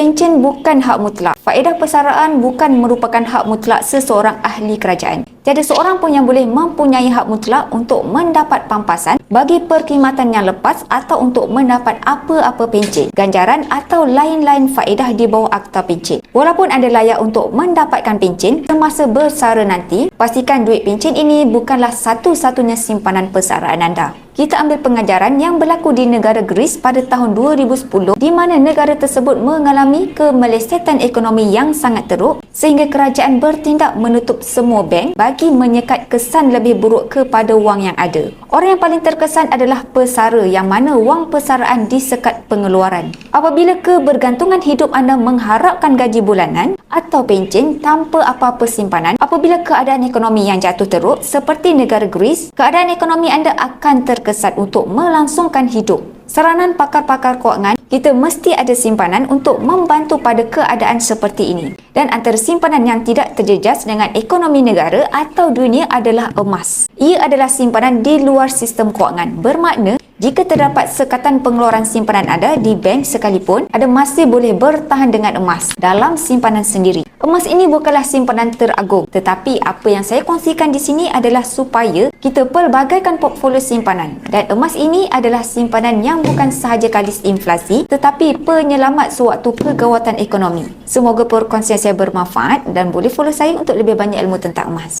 Pencen bukan hak mutlak. Faedah persaraan bukan merupakan hak mutlak seseorang ahli kerajaan. Tiada seorang pun yang boleh mempunyai hak mutlak untuk mendapat pampasan bagi perkhidmatan yang lepas atau untuk mendapat apa-apa pencen, ganjaran atau lain-lain faedah di bawah Akta Pencen. Walaupun anda layak untuk mendapatkan pencen semasa bersara nanti, pastikan duit pencen ini bukanlah satu-satunya simpanan persaraan anda. Kita ambil pengajaran yang berlaku di negara Greece pada tahun 2010 di mana negara tersebut mengalami kemelesetan ekonomi yang sangat teruk sehingga kerajaan bertindak menutup semua bank bagi menyekat kesan lebih buruk kepada wang yang ada. Orang yang paling terkesan adalah pesara yang mana wang persaraan disekat pengeluaran. Apabila kebergantungan hidup anda mengharapkan gaji bulanan atau pencen tanpa apa-apa simpanan, apabila keadaan ekonomi yang jatuh teruk seperti negara Greece, keadaan ekonomi anda akan terkesan untuk melangsungkan hidup. Saranan pakar-pakar kewangan, kita mesti ada simpanan untuk membantu pada keadaan seperti ini. Dan antara simpanan yang tidak terjejas dengan ekonomi negara atau dunia adalah emas. Ia adalah simpanan di luar sistem kewangan. Bermakna, jika terdapat sekatan pengeluaran simpanan anda di bank sekalipun, anda masih boleh bertahan dengan emas dalam simpanan sendiri. Emas ini bukanlah simpanan teragung, tetapi apa yang saya kongsikan di sini adalah supaya kita pelbagaikan portfolio simpanan. Dan emas ini adalah simpanan yang bukan sahaja kalis inflasi, tetapi penyelamat sewaktu kegawatan ekonomi. Semoga perkongsian saya bermanfaat dan boleh follow saya untuk lebih banyak ilmu tentang emas.